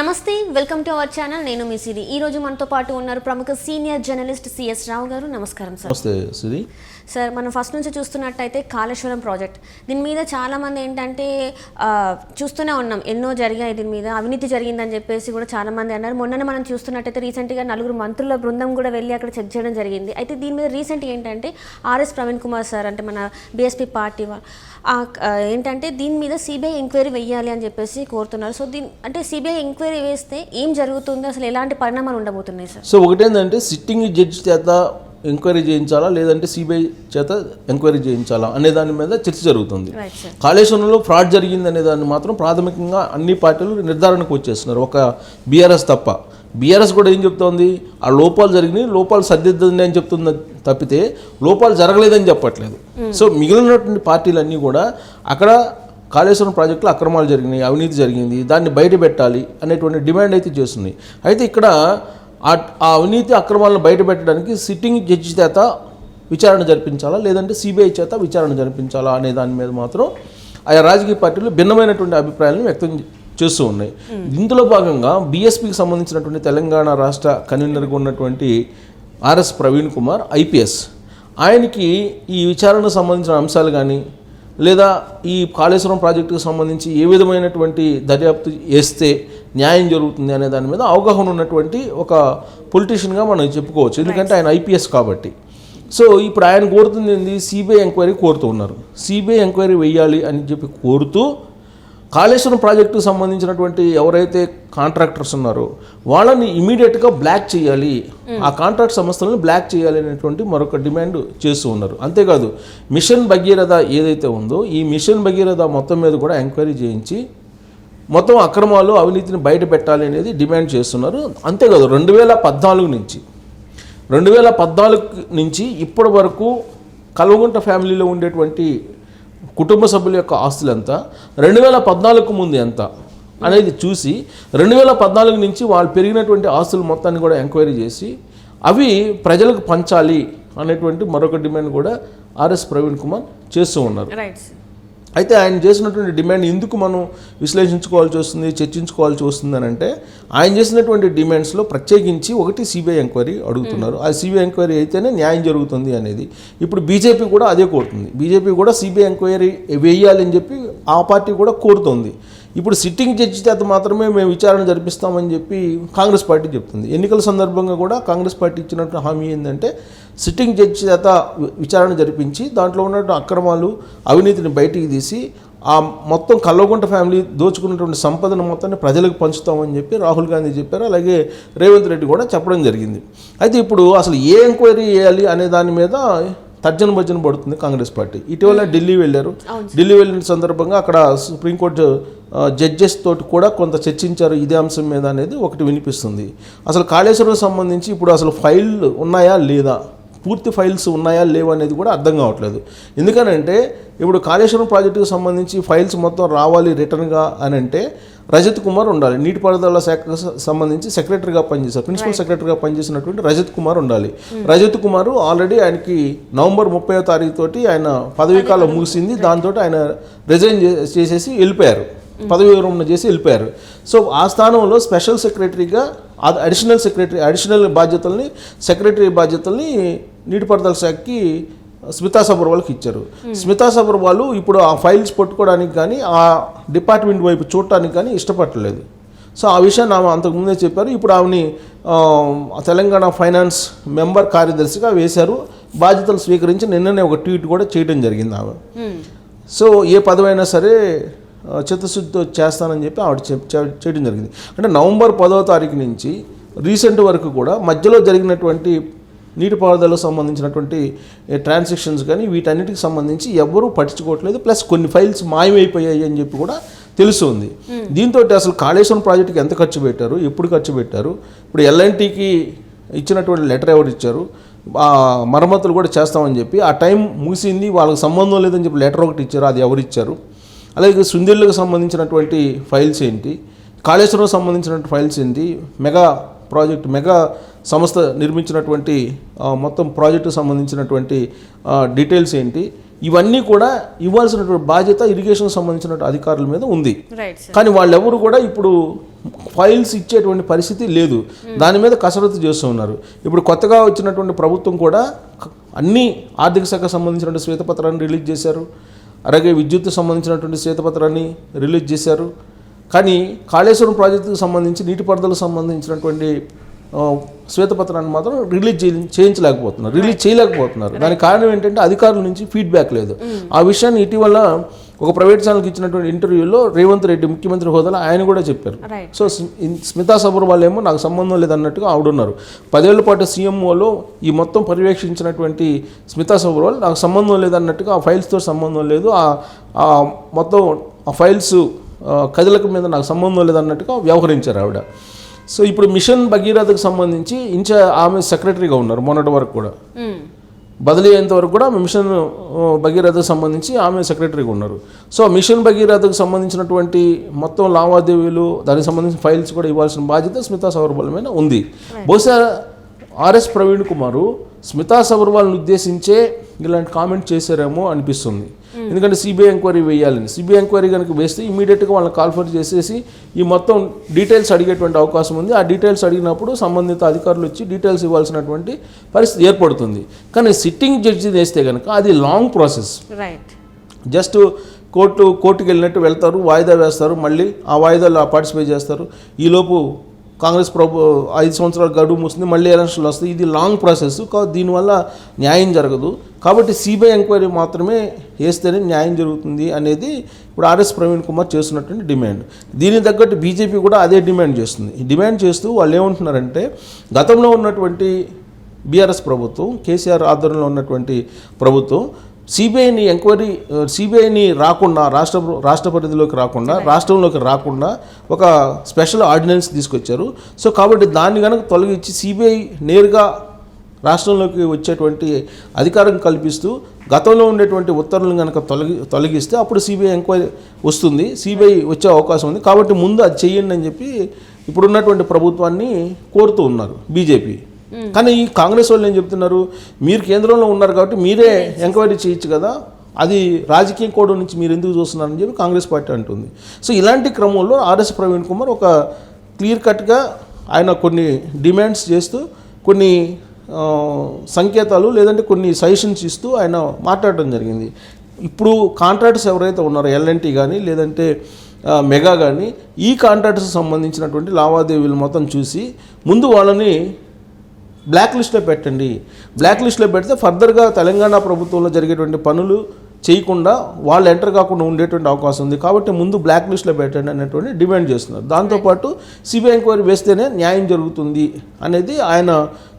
నమస్తే welcome to our channel. నేను మీ సిరి. ఈ రోజు మనతో పాటు ఉన్నారు ప్రముఖ సీనియర్ జర్నలిస్ట్ సిఎస్ రావు గారు. నమస్కారం సార్. నమస్తే సుధి సార్ మనం ఫస్ట్ నుంచి చూస్తున్నట్టయితే కాళేశ్వరం ప్రాజెక్ట్. దీని మీద చాలా మంది ఏంటంటే చూస్తూనే ఉన్నాం. ఎన్నో జరిగాయి దీని మీద. అవినీతి జరిగిందని చెప్పేసి కూడా చాలా మంది అన్నారు. మొన్ననే మనం చూస్తున్నట్టయితే రీసెంట్గా నలుగురు మంత్రుల బృందం కూడా వెళ్ళి అక్కడ చెక్ చేయడం జరిగింది. అయితే దీని మీద రీసెంట్ ఏంటంటే ఆర్ఎస్ ప్రవీణ్ కుమార్ సార్ అంటే మన బీఎస్పీ పార్టీ ఏంటంటే దీని మీద సిబిఐ ఎంక్వైరీ వెయ్యాలి అని చెప్పేసి కోరుతున్నారు. సో దీని అంటే సిబిఐ ఎంక్వైరీ వేస్తే ఏం జరుగుతుంది? అసలు ఎలాంటి పరిణామాలు ఉండబోతున్నాయి సార్? సో ఒకటేంటంటే సిట్టింగ్ జడ్జి చేత ఎంక్వైరీ చేయించాలా? లేదంటే సిబిఐ చేత ఎంక్వైరీ చేయించాలా? అనే దాని మీద చర్చ జరుగుతుంది. కాళేశ్వరంలో ఫ్రాడ్ జరిగింది అనే దాన్ని మాత్రం ప్రాథమికంగా అన్ని పార్టీలు నిర్ధారణకు వచ్చేస్తున్నారు. ఒక బీఆర్ఎస్ తప్ప. బీఆర్ఎస్ కూడా ఏం చెప్తోంది? ఆ లోపాలు జరిగినాయి లోపాలు సర్దిద్దండి అని చెప్తుంది తప్పితే లోపాలు జరగలేదని చెప్పట్లేదు. సో మిగిలినటువంటి పార్టీలన్నీ కూడా అక్కడ కాళేశ్వరం ప్రాజెక్టులో అక్రమాలు జరిగినాయి అవినీతి జరిగింది దాన్ని బయట పెట్టాలి అనేటువంటి డిమాండ్ అయితే చేస్తున్నాయి అయితే ఇక్కడ ఆ ఆ అవినీతి అక్రమాలను బయట పెట్టడానికి సిట్టింగ్ జడ్జి చేత విచారణ జరిపించాలా లేదంటే సిబిఐ చేత విచారణ జరిపించాలా అనే దాని మీద మాత్రం ఆయా రాజకీయ పార్టీలు భిన్నమైనటువంటి అభిప్రాయాలను వ్యక్తం చేస్తూ ఉన్నాయి. ఇందులో భాగంగా బీఎస్పీకి సంబంధించినటువంటి తెలంగాణ రాష్ట్ర కన్వీనర్గా ఉన్నటువంటి ఆర్ఎస్ ప్రవీణ్ కుమార్ ఐపీఎస్. ఆయనకి ఈ విచారణకు సంబంధించిన అంశాలు కానీ లేదా ఈ కాళేశ్వరం ప్రాజెక్టుకు సంబంధించి ఏ విధమైనటువంటి దర్యాప్తు చేస్తే న్యాయం జరుగుతుంది అనే దాని మీద అవగాహన ఉన్నటువంటి ఒక పొలిటీషియన్గా మనం చెప్పుకోవచ్చు. ఎందుకంటే ఆయన ఐపీఎస్ కాబట్టి. సో ఇప్పుడు ఆయన కోరుతుంది ఏంది? సిబిఐ ఎంక్వైరీ కోరుతూ ఉన్నారు. సిబిఐ ఎంక్వైరీ వెయ్యాలి అని చెప్పి కోరుతూ కాళేశ్వరం ప్రాజెక్టుకు సంబంధించినటువంటి ఎవరైతే కాంట్రాక్టర్స్ ఉన్నారో వాళ్ళని ఇమీడియట్గా బ్లాక్ చేయాలి. ఆ కాంట్రాక్ట్ సంస్థలను బ్లాక్ చేయాలి అనేటువంటి మరొక డిమాండ్ చేస్తూ ఉన్నారు. అంతేకాదు మిషన్ భగీరథ ఏదైతే ఉందో ఈ మిషన్ భగీరథ మొత్తం మీద కూడా ఎంక్వైరీ చేయించి మొత్తం అక్రమాలు అవినీతిని బయట పెట్టాలి అనేది డిమాండ్ చేస్తున్నారు. అంతేకాదు రెండు వేల పద్నాలుగు నుంచి రెండు వేల పద్నాలుగు నుంచి ఇప్పటి వరకు కల్వగుంట ఫ్యామిలీలో ఉండేటువంటి కుటుంబ సభ్యుల యొక్క ఆస్తులు ఎంత? రెండు వేల పద్నాలుగు ముందు ఎంత? అనేది చూసి రెండు వేల పద్నాలుగు నుంచి వాళ్ళు పెరిగినటువంటి ఆస్తులు మొత్తాన్ని కూడా ఎంక్వైరీ చేసి అవి ప్రజలకు పంచాలి అనేటువంటి మరొక డిమాండ్ కూడా ఆర్ఎస్ ప్రవీణ్ కుమార్ చేస్తూ ఉన్నారు. రైట్ సార్ అయితే ఆయన చేసినటువంటి డిమాండ్ ఎందుకు మనం విశ్లేషించుకోవాల్సి వస్తుంది చర్చించుకోవాల్సి వస్తుంది అని అంటే ఆయన చేసినటువంటి డిమాండ్స్లో ప్రత్యేకించి ఒకటి సిబిఐ ఎంక్వైరీ అడుగుతున్నారు. ఆ సిబిఐ ఎంక్వైరీ అయితేనే న్యాయం జరుగుతుంది అనేది. ఇప్పుడు బీజేపీ కూడా అదే కోరుతుంది. బీజేపీ కూడా సిబిఐ ఎంక్వైరీ వేయాలని చెప్పి ఆ పార్టీ కూడా కోరుతోంది. ఇప్పుడు సిట్టింగ్ జడ్జి చేత మాత్రమే మేము విచారణ జరిపిస్తామని చెప్పి కాంగ్రెస్ పార్టీ చెప్తుంది. ఎన్నికల సందర్భంగా కూడా కాంగ్రెస్ పార్టీ ఇచ్చినట్టు హామీ ఏంటంటే సిట్టింగ్ జడ్జి చేత విచారణ జరిపించి దాంట్లో ఉన్నటువంటి అక్రమాలు అవినీతిని బయటికి తీసి ఆ మొత్తం కల్వకుంట ఫ్యామిలీ దోచుకున్నటువంటి సంపదను మొత్తాన్ని ప్రజలకు పంచుతామని చెప్పి రాహుల్ గాంధీ చెప్పారు. అలాగే రేవంత్ రెడ్డి కూడా చెప్పడం జరిగింది. అయితే ఇప్పుడు అసలు ఏ ఎంక్వైరీ చేయాలి అనే దాని మీద తర్జన భర్జన పడుతుంది కాంగ్రెస్ పార్టీ. ఇటీవల ఢిల్లీ వెళ్ళారు. ఢిల్లీ వెళ్ళిన సందర్భంగా అక్కడ సుప్రీంకోర్టు జడ్జెస్ తోటి కూడా కొంత చర్చించారు. ఇదే అంశం మీద అనేది ఒకటి వినిపిస్తుంది. అసలు కాళేశ్వరం సంబంధించి ఇప్పుడు అసలు ఫైల్ ఉన్నాయా లేదా? పూర్తి ఫైల్స్ ఉన్నాయా లేవా అనేది కూడా అర్థం కావట్లేదు. ఎందుకనంటే ఇప్పుడు కాళేశ్వరం ప్రాజెక్టుకు సంబంధించి ఫైల్స్ మొత్తం రావాలి రిటర్న్గా అని అంటే రజత్ కుమార్ ఉండాలి. నీటిపారుదల శాఖకు సంబంధించి సెక్రటరీగా పనిచేశారు ప్రిన్సిపల్ సెక్రటరీగా పనిచేసినటువంటి రజత్ కుమార్ ఉండాలి. రజత్ కుమార్ ఆల్రెడీ ఆయనకి నవంబర్ ముప్పై తారీఖు తోటి ఆయన పదవీ కాలం ముగిసింది. దాంతో ఆయన రిజైన్ చేసేసి వెళ్ళిపోయారు. పదవి విరమణ చేసి వెళ్ళిపోయారు. సో ఆ స్థానంలో స్పెషల్ సెక్రటరీగా అడిషనల్ సెక్రటరీ అడిషనల్ బాధ్యతల్ని సెక్రటరీ బాధ్యతల్ని నీటిపారుదల శాఖకి స్మితా సబర్వాల్కి ఇచ్చారు. స్మితా సబర్వాల్ ఇప్పుడు ఆ ఫైల్స్ పట్టుకోవడానికి కానీ ఆ డిపార్ట్మెంట్ వైపు చూడటానికి కానీ ఇష్టపడలేదు. సో ఆ విషయాన్ని ఆమె అంతకుముందే చెప్పారు. ఇప్పుడు ఆమెని ఆ, తెలంగాణ ఫైనాన్స్ మెంబర్ కార్యదర్శిగా వేశారు. బాధ్యతలు స్వీకరించి నిన్ననే ఒక ట్వీట్ కూడా చేయడం జరిగింది ఆమె. సో ఏ పదవైనా సరే చిత్తశుద్ధితో చేస్తానని చెప్పి ఆవిడ చేయడం జరిగింది. అంటే నవంబర్ పదవ తారీఖు నుంచి రీసెంట్ వరకు కూడా మధ్యలో జరిగినటువంటి నీటిపారుదలకు సంబంధించినటువంటి ట్రాన్సాక్షన్స్ కానీ వీటన్నిటికి సంబంధించి ఎవ్వరూ పట్టించుకోవట్లేదు. ప్లస్ కొన్ని ఫైల్స్ మాయమైపోయాయి అని చెప్పి కూడా తెలుస్తుంది. దీంతో అసలు కాళేశ్వరం ప్రాజెక్టుకి ఎంత ఖర్చు పెట్టారు? ఎప్పుడు ఖర్చు పెట్టారు? ఇప్పుడు ఎల్ఎన్టీకి ఇచ్చినటువంటి లెటర్ ఎవరు ఇచ్చారు? మరమ్మతులు కూడా చేస్తామని చెప్పి ఆ టైం ముగిసింది. వాళ్ళకి సంబంధం లేదని చెప్పి లెటర్ ఒకటి ఇచ్చారు. అది ఎవరు ఇచ్చారు? అలాగే సుందిళ్ళకు సంబంధించినటువంటి ఫైల్స్ ఏంటి? కాళేశ్వరం సంబంధించినటువంటి ఫైల్స్ ఏంటి? మెగా ప్రాజెక్ట్ మెగా సంస్థ నిర్మించినటువంటి మొత్తం ప్రాజెక్టుకు సంబంధించినటువంటి డీటెయిల్స్ ఏంటి? ఇవన్నీ కూడా ఇవ్వాల్సినటువంటి బాధ్యత ఇరిగేషన్ సంబంధించిన అధికారుల మీద ఉంది. కానీ వాళ్ళెవరు కూడా ఇప్పుడు ఫైల్స్ ఇచ్చేటువంటి పరిస్థితి లేదు. దాని మీద కసరత్తు చేస్తూ ఉన్నారు. ఇప్పుడు కొత్తగా వచ్చినటువంటి ప్రభుత్వం కూడా అన్ని ఆర్థిక శాఖకు సంబంధించినటువంటి శ్వేతపత్రాన్ని రిలీజ్ చేశారు. అలాగే విద్యుత్ సంబంధించినటువంటి శ్వేతపత్రాన్ని రిలీజ్ చేశారు. కానీ కాళేశ్వరం ప్రాజెక్టుకు సంబంధించి నీటిపారుదలకు సంబంధించినటువంటి శ్వేతపత్రాన్ని మాత్రం రిలీజ్ చేయ- చేయించలేకపోతున్నారు. రిలీజ్ చేయలేకపోతున్నారు. దానికి కారణం ఏంటంటే అధికారుల నుంచి ఫీడ్బ్యాక్ లేదు. ఆ విషయాన్ని ఇటీవల ఒక ప్రైవేట్ ఛానల్కి ఇచ్చినటువంటి ఇంటర్వ్యూలో రేవంత్ రెడ్డి ముఖ్యమంత్రి హోదాలో ఆయన కూడా చెప్పారు. సో స్మితా సబర్వాల్ ఏమో నాకు సంబంధం లేదన్నట్టుగా ఆవిడున్నారు. పదేళ్ళ పాటు సీఎంఓలో ఈ మొత్తం పర్యవేక్షించినటువంటి స్మితా సబర్వాల్ నాకు సంబంధం లేదన్నట్టుగా ఆ ఫైల్స్తో సంబంధం లేదు. ఆ- మొత్తం ఆ ఫైల్స్ కదలిక మీద నాకు సంబంధం లేదన్నట్టుగా వ్యవహరించారు ఆవిడ. సో ఇప్పుడు మిషన్ భగీరథకు సంబంధించి ఇంచా ఆమె సెక్రటరీగా ఉన్నారు మొన్నటి వరకు కూడా. బదిలీ అయ్యేంత వరకు కూడా ఆమె మిషన్ భగీరథకు సంబంధించి ఆమె సెక్రటరీగా ఉన్నారు. సో మిషన్ భగీరథకు సంబంధించినటువంటి మొత్తం లావాదేవీలు దానికి సంబంధించిన ఫైల్స్ కూడా ఇవ్వాల్సిన బాధ్యత స్మితా మీద ఉంది. బహుశా ఆర్ఎస్ ప్రవీణ్ కుమారు స్మితా సబర్వాల్ని ఉద్దేశించే ఇలాంటి కామెంట్ చేశారేమో అనిపిస్తుంది. ఎందుకంటే సిబిఐ ఎంక్వైరీ వేయాలని. సిబిఐ ఎంక్వైరీ కనుక వేస్తే ఇమీడియట్గా వాళ్ళని కాల్ఫర్ చేసేసి ఈ మొత్తం డీటెయిల్స్ అడిగేటువంటి అవకాశం ఉంది. ఆ డీటెయిల్స్ అడిగినప్పుడు సంబంధిత అధికారులు వచ్చి డీటెయిల్స్ ఇవ్వాల్సినటువంటి పరిస్థితి ఏర్పడుతుంది. కానీ సిట్టింగ్ జడ్జి వేస్తే కనుక అది long process right just court కోర్టుకి వెళ్ళినట్టు వెళ్తారు వాయిదా వేస్తారు మళ్ళీ ఆ వాయిదాలో పార్టిసిపేట్ చేస్తారు. ఈలోపు కాంగ్రెస్ ప్రభు ఐదు సంవత్సరాల గడువు ముస్తుంది మళ్ళీ ఎలక్షన్లు వస్తాయి. ఇది లాంగ్ ప్రాసెస్. దీనివల్ల న్యాయం జరగదు. కాబట్టి సిబిఐ ఎంక్వైరీ మాత్రమే వేస్తేనే న్యాయం జరుగుతుంది అనేది ఇప్పుడు ఆర్ఎస్ ప్రవీణ్ కుమార్ చేస్తున్నటువంటి డిమాండ్. దీనికి తగ్గట్టు బీజేపీ కూడా అదే డిమాండ్ చేస్తుంది. డిమాండ్ చేస్తూ వాళ్ళు ఏమంటున్నారంటే గతంలో ఉన్నటువంటి బీఆర్ఎస్ ప్రభుత్వం కేసీఆర్ ఆధ్వర్యంలో ఉన్నటువంటి ప్రభుత్వం సిబిఐని ఎంక్వైరీ సిబిఐని రాకుండా రాష్ట్ర రాష్ట్ర పరిధిలోకి రాకుండా రాష్ట్రంలోకి రాకుండా ఒక స్పెషల్ ఆర్డినెన్స్ తీసుకొచ్చారు. సో కాబట్టి దాన్ని కనుక తొలగించి సిబిఐ నేరుగా రాష్ట్రంలోకి వచ్చేటువంటి అధికారం కల్పిస్తూ గతంలో ఉండేటువంటి ఉత్తర్వులను కనుక తొలగి తొలగిస్తే అప్పుడు సిబిఐ ఎంక్వైరీ వస్తుంది. సిబిఐ వచ్చే అవకాశం ఉంది. కాబట్టి ముందు అది చెయ్యండి అని చెప్పి ఇప్పుడున్నటువంటి ప్రభుత్వాన్ని కోరుతూ ఉన్నారు బీజేపీ. కానీ ఈ కాంగ్రెస్ వాళ్ళు ఏం చెప్తున్నారు? మీరు కేంద్రంలో ఉన్నారు కాబట్టి మీరే ఎంక్వైరీ చేయొచ్చు కదా? అది రాజకీయ కోణం నుంచి మీరు ఎందుకు చూస్తున్నారని చెప్పి కాంగ్రెస్ పార్టీ అంటుంది. సో ఇలాంటి క్రమంలో ఆర్ఎస్ ప్రవీణ్ కుమార్ ఒక క్లియర్ కట్గా ఆయన కొన్ని డిమాండ్స్ చేస్తూ కొన్ని సంకేతాలు లేదంటే కొన్ని సజెషన్స్ ఇస్తూ ఆయన మాట్లాడడం జరిగింది. ఇప్పుడు కాంట్రాక్టర్స్ ఎవరైతే ఉన్నారో ఎల్ఎన్టీ కానీ లేదంటే మెగా కానీ ఈ కాంట్రాక్టర్స్ సంబంధించినటువంటి లావాదేవీలు మొత్తం చూసి ముందు వాళ్ళని బ్లాక్ లిస్ట్లో పెట్టండి. బ్లాక్ లిస్ట్లో పెడితే ఫర్దర్గా తెలంగాణ ప్రభుత్వంలో జరిగేటువంటి పనులు చేయకుండా వాళ్ళు ఎంటర్ కాకుండా ఉండేటువంటి అవకాశం ఉంది. కాబట్టి ముందు బ్లాక్ లిస్ట్లో పెట్టండి అనేటువంటి డిమాండ్ చేస్తున్నారు. దాంతోపాటు సిబిఐ ఎంక్వైరీ వేస్తేనే న్యాయం జరుగుతుంది అనేది ఆయన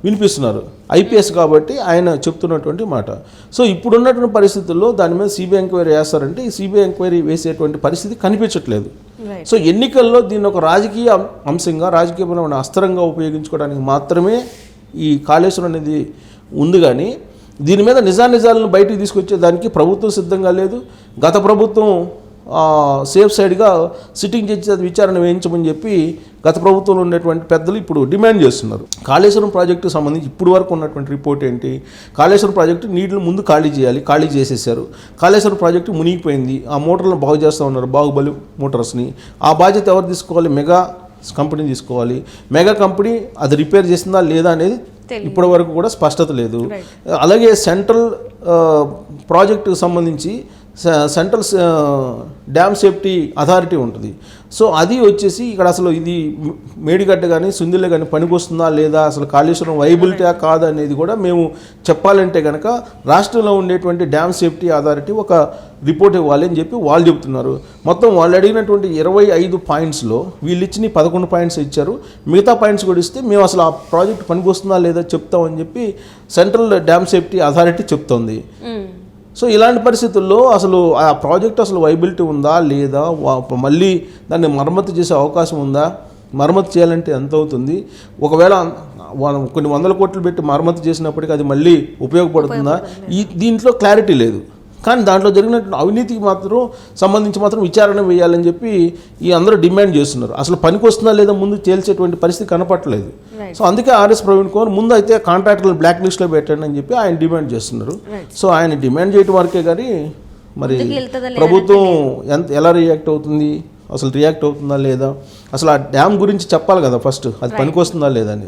వినిపిస్తున్నారు. ఐపీఎస్ కాబట్టి ఆయన చెప్తున్నటువంటి మాట. సో ఇప్పుడున్నటువంటి పరిస్థితుల్లో దాని మీద సిబిఐ ఎంక్వైరీ వేస్తారంటే ఈ సిబిఐ ఎంక్వైరీ వేసేటువంటి పరిస్థితి కనిపించట్లేదు. సో ఎన్నికల్లో దీన్ని ఒక రాజకీయ అంశంగా రాజకీయపరమైన అస్త్రంగా ఉపయోగించుకోవడానికి మాత్రమే ఈ కాళేశ్వరం అనేది ఉంది కానీ దీని మీద నిజానిజాలను బయటికి తీసుకొచ్చే దానికి ప్రభుత్వం సిద్ధంగా లేదు. గత ప్రభుత్వం సేఫ్ సైడ్గా సిట్టింగ్ జడ్జి అది విచారణ వేయించమని చెప్పి గత ప్రభుత్వంలో ఉన్నటువంటి పెద్దలు ఇప్పుడు డిమాండ్ చేస్తున్నారు. కాళేశ్వరం ప్రాజెక్టుకు సంబంధించి ఇప్పుడు వరకు ఉన్నటువంటి రిపోర్ట్ ఏంటి? కాళేశ్వరం ప్రాజెక్టు నీళ్ళు ముందు ఖాళీ చేయాలి ఖాళీ చేసేసారు కాళేశ్వరం ప్రాజెక్టు మునిగిపోయింది. ఆ మోటార్లను బాగు చేస్తూ ఉన్నారు బాహుబలి మోటార్స్ని. ఆ బాధ్యత ఎవరు తీసుకోవాలి? మెగా కంపెనీ తీసుకోవాలి మెగా కంపెనీ అది రిపేర్ చేసిందా లేదా అనేది. ఇప్పటి వరకు కూడా స్పష్టత లేదు. అలాగే సెంట్రల్ ప్రాజెక్టుకు సంబంధించి సెంట్రల్ డ్యామ్ సేఫ్టీ అథారిటీ ఉంటుంది సో అది వచ్చేసి ఇక్కడ అసలు ఇది మేడిగడ్డ కానీ సుందిలే కానీ పనికొస్తుందా లేదా అసలు కాళేశ్వరం వైబిలిటీ కాదా అనేది కూడా మేము చెప్పాలంటే కనుక రాష్ట్రంలో ఉండేటువంటి డ్యామ్ సేఫ్టీ అథారిటీ ఒక రిపోర్ట్ ఇవ్వాలి అని చెప్పి వాళ్ళు చెప్తున్నారు. మొత్తం వాళ్ళు అడిగినటువంటి ఇరవై ఐదు పాయింట్స్లో వీళ్ళు ఇచ్చిన పదకొండు పాయింట్స్ ఇచ్చారు. మిగతా పాయింట్స్ కూడా ఇస్తే మేము అసలు ఆ ప్రాజెక్ట్ పనికొస్తుందా లేదా చెప్తామని చెప్పి సెంట్రల్ డ్యామ్ సేఫ్టీ అథారిటీ చెప్తోంది. Hmm. సో ఇలాంటి పరిస్థితుల్లో అసలు ఆ ప్రాజెక్ట్ అసలు వైబిలిటీ ఉందా లేదా మళ్ళీ దాన్ని మరమ్మతు చేసే అవకాశం ఉందా? మరమ్మతు చేయాలంటే ఎంత అవుతుంది? ఒకవేళ కొన్ని వందల కోట్లు పెట్టి మరమ్మతు చేసినప్పటికీ అది మళ్ళీ ఉపయోగపడుతుందా? ఈ దీంట్లో క్లారిటీ లేదు. కానీ దాంట్లో జరిగినటువంటి అవినీతికి మాత్రం సంబంధించి మాత్రం విచారణ వేయాలని చెప్పి ఈ అందరూ డిమాండ్ చేస్తున్నారు. అసలు పనికి వస్తుందా లేదా ముందు తేల్చేటువంటి పరిస్థితి కనపట్లేదు Right. సో అందుకే ఆర్ఎస్ ప్రవీణ్ కుమార్ ముందు అయితే కాంట్రాక్టర్లు బ్లాక్ లిస్ట్లో పెట్టండి అని చెప్పి ఆయన డిమాండ్ చేస్తున్నారు. సో ఆయన డిమాండ్ చేయటం వరకే కానీ మరి ప్రభుత్వం ఎంత ఎలా రియాక్ట్ అవుతుంది? అసలు రియాక్ట్ అవుతుందా లేదా? అసలు ఆ డ్యామ్ గురించి చెప్పాలి కదా ఫస్ట్. అది పనికొస్తుందా లేదా అని